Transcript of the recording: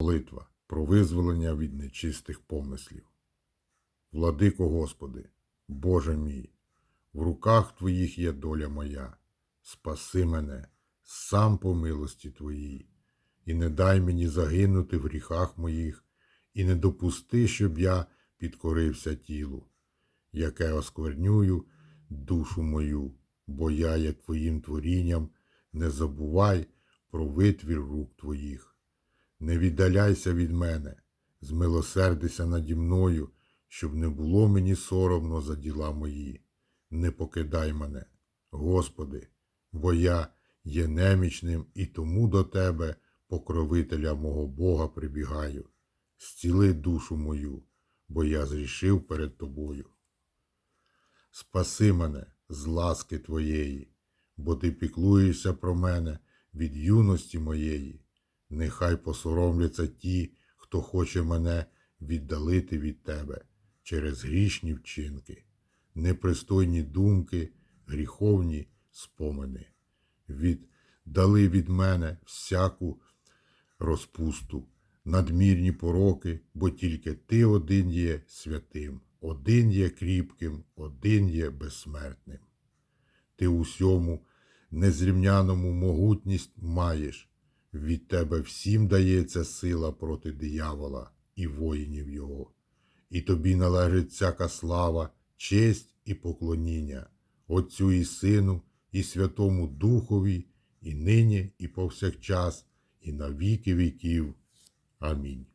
Молитва про визволення від нечистих помислів. Владико Господи, Боже мій, в руках Твоїх є доля моя. Спаси мене сам по милості Твоїй, і не дай мені загинути в гріхах моїх, і не допусти, щоб я підкорився тілу, яке осквернюю душу мою, бо я є Твоїм творінням, не забувай про витвір рук Твоїх. Не віддаляйся від мене, змилосердися наді мною, щоб не було мені соромно за діла мої. Не покидай мене, Господи, бо я є немічним і тому до Тебе, покровителя мого Бога, прибігаю. Зціли душу мою, бо я зрішив перед Тобою. Спаси мене з ласки Твоєї, бо Ти піклуєшся про мене від юності моєї. Нехай посоромляться ті, хто хоче мене віддалити від Тебе через грішні вчинки, непристойні думки, гріховні спомини. Віддали від мене всяку розпусту, надмірні пороки, бо тільки Ти один є святим, один є кріпким, один є безсмертним. Ти усьому незрівняному могутність маєш, від тебе всім дається сила проти диявола і воїнів його. І тобі належить всяка слава, честь і поклоніння, Отцю і Сину, і Святому Духові, і нині, і повсякчас, і на віки віків. Амінь.